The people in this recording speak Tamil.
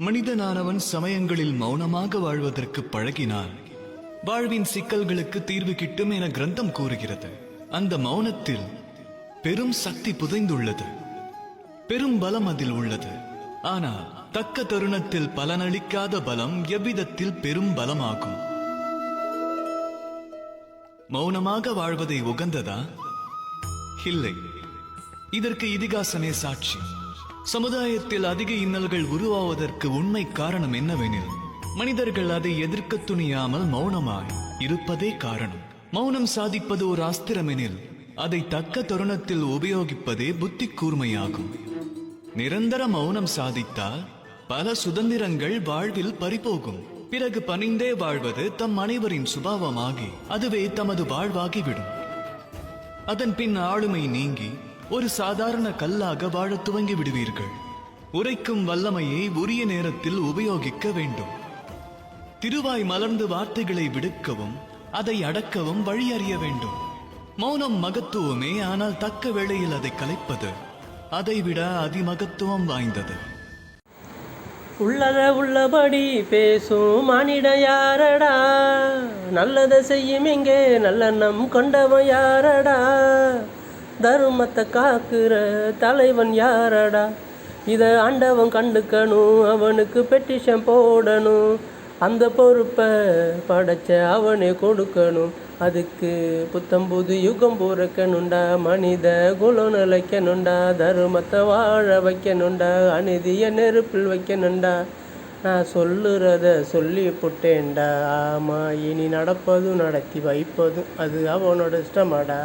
மனிதனானவன் சமயங்களில் மௌனமாக வாழ்வதற்கு பழகினான். வாழ்வின் சிக்கல்களுக்கு தீர்வு கிட்டும் என கிரந்தம் கூறுகிறது. அந்த மௌனத்தில் பெரும் சக்தி புதைந்துள்ளது. பெரும் பலம் அதில் உள்ளது. ஆனால் தக்க தருணத்தில் பலனளிக்காத பலம் எவ்விதத்தில் பெரும் பலமாகும்? மௌனமாக வாழ்வதை உகந்ததா? இல்லை. இதற்கு இதிகாசமே சாட்சி. சமுதாயத்தில் அதிக இன்னல்கள் உருவாவதற்கு உண்மை காரணம் என்னவெனில் மனிதர்கள் அதை எதிர்க்க துணியாமல் மௌனமாய் இருப்பதே காரணம். மௌனம் சாதிப்பது ஒரு அஸ்திரமெனில் அதை தக்க தருணத்தில் உபயோகிப்பதே புத்தி கூர்மையாகும். நிரந்தர மௌனம் சாதித்தால் பல சுதந்திரங்கள் வாழ்வில் பறிபோகும். பிறகு பணிந்தே வாழ்வது தம் அனைவரின் சுபாவமாகி அதுவே தமது வாழ்வாகிவிடும். அதன் பின் ஆளுமை நீங்கி ஒரு சாதாரண கல்லாக வாழத் துவங்கி விடுவீர்கள். உரைக்கும் வல்லமையை உரிய நேரத்தில் உபயோகிக்க வேண்டும். திருவாய் மலர்ந்து வார்த்தைகளை விடுக்கவும் அதை அடக்கவும் வழி அறிய வேண்டும். மௌனம் மகத்துவமே ஆனால் தக்க வேளையில் அதை கலைப்பது அதைவிட அதிமகத்துவம் வாய்ந்தது. உள்ளத உள்ளபடி பேசும் மானிட யாரடா நல்லதை செய்யும் எங்கே நல்லெண்ணம் கொண்டவன் யாரடா. தருமத்தை காக்குற தலைவன் யாரடா? இதை ஆண்டவன் கண்டுக்கணும் அவனுக்கு பெட்டிஷன் போடணும். அந்த பொறுப்பை படைச்ச அவனே கொடுக்கணும். அதுக்கு புத்தம் புது யுகம் பிறக்கணுண்டா மனித குலம் நிலைக்கணுண்டா தருமத்தை வாழ வைக்கணுண்டா அநீதிய நெருப்பில் வைக்கணுண்டா நான் சொல்லுறத சொல்லி புட்டேன்டா. ஆமா இனி நடப்பதும் நடத்தி வைப்பதும் அது அவனோட இஷ்டமாடா.